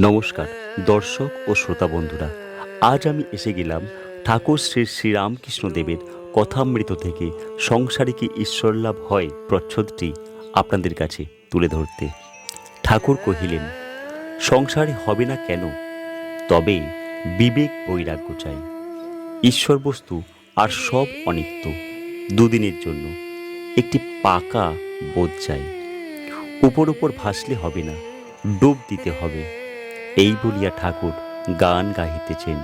নমস্কার, দর্শক ও শ্রোতা বন্ধুরা। আজ আমি এসে গেলাম ঠাকুর শ্রী শ্রীরামকৃষ্ণ দেবের কথামৃত থেকে সংসারে কি ঈশ্বর লাভ হয় প্রচ্ছদটি আপনাদের কাছে তুলে ধরতে। ঠাকুর কহিলেন, সংসারে হবে না কেন? তবে বিবেক বৈরাগ্য চাই। ঈশ্বর বস্তু আর সব অনিত্য দুদিনের জন্য। একটি পাকা বোধ চাই। উপর উপর ভাসলে হবে না, ডুব দিতে হবে। এই বলিয়া ঠাকুর গান গাহিতেছেন।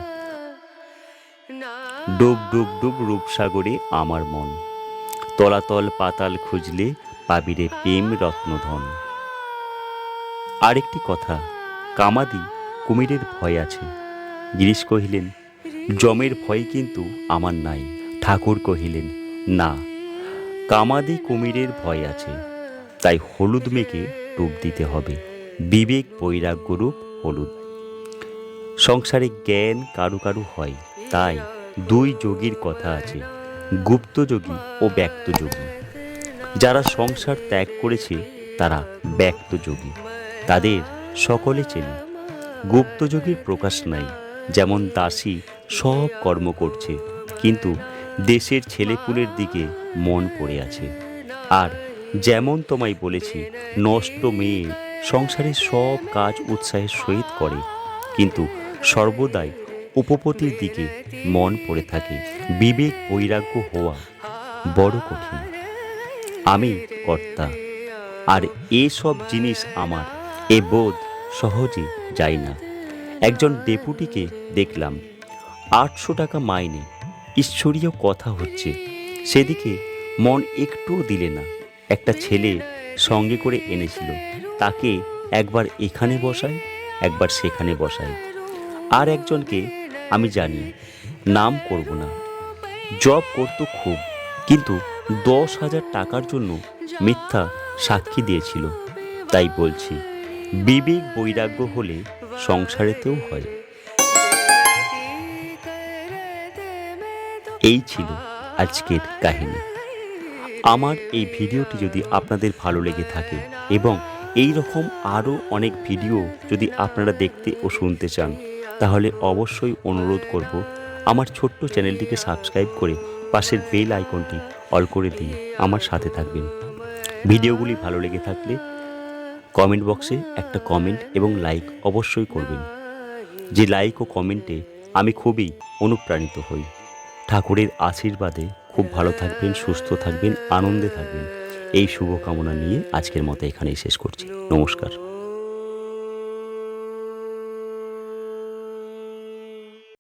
ডুব ডুব ডুব রূপসাগরে আমার মন। তলাতল পাতাল খুঁজলে পাবিরে প্রেম রত্নধন। আরেকটি কথা, কামাদি কুমিরের ভয় আছে। গিরিশ কহিলেন, জমের ভয় কিন্তু আমার নাই। ঠাকুর কহিলেন, না, কামাদি কুমিরের ভয় আছে। তাই হলুদ মেঘে ডুব দিতে হবে। বিবেক বৈরাগ্যরূপ হলুদ। সংসারে জ্ঞান কারু কারু হয়, তাই দুই যোগীর কথা আছে, গুপ্ত যোগী ও ব্যক্ত যোগী। যারা সংসার ত্যাগ করেছে, তারা ব্যক্ত যোগী। তাদের সকলে চেনে। গুপ্তযোগীর প্রকাশ নাই, যেমন দাসী সব কর্ম করছে, কিন্তু দেশের ছেলেপুলের দিকে মন পড়ে আছে। আর যেমন তোমায় বলেছি, নষ্ট মেয়ে সংসারের সব কাজ উৎসাহের সহিত করে, কিন্তু সর্বদাই উপপতির দিকে মন পড়ে থাকে, বিবেক বৈরাগ্য হওয়া বড় কঠিন। আমি কর্তা, আর এসব জিনিস আমার, এ বোধ সহজে যায় না। একজন ডেপুটিকে দেখলাম, আটশো টাকা মাইনে, ঈশ্বরীয় কথা হচ্ছে, সেদিকে মন একটুও দিলে না। একটা ছেলে সঙ্গে করে এনেছিল। তাকে একবার এখানে বসায়, একবার সেখানে বসায়। আর একজনকে আমি জানি, নাম করব না। জব করতো খুব, কিন্তু দশ হাজার টাকার জন্য মিথ্যা সাক্ষী দিয়েছিল। তাই বলছি, বিবেক বৈরাগ্য হলে সংসারেতেও হয়। এই ছিল আজকের কাহিনী। আমার এই ভিডিওটি যদি আপনাদের ভালো লেগে থাকে এবং এই রকম আরও অনেক ভিডিও যদি আপনারা দেখতে ও শুনতে চান, তাহলে অবশ্যই অনুরোধ করব আমার ছোট্ট চ্যানেলটিকে সাবস্ক্রাইব করে পাশের বেল আইকনটি অল করে দিয়ে আমার সাথে থাকবেন। ভিডিওগুলি ভালো লেগে থাকলে কমেন্ট বক্সে একটা কমেন্ট এবং লাইক অবশ্যই করবেন। যে লাইক ও কমেন্টে আমি খুবই অনুপ্রাণিত হই। ঠাকুরের আশীর্বাদে খুব ভালো থাকবেন, সুস্থ থাকবেন, আনন্দে থাকবেন। এই শুভকামনা নিয়ে আজকের মতো এখানেই শেষ করছি। নমস্কার।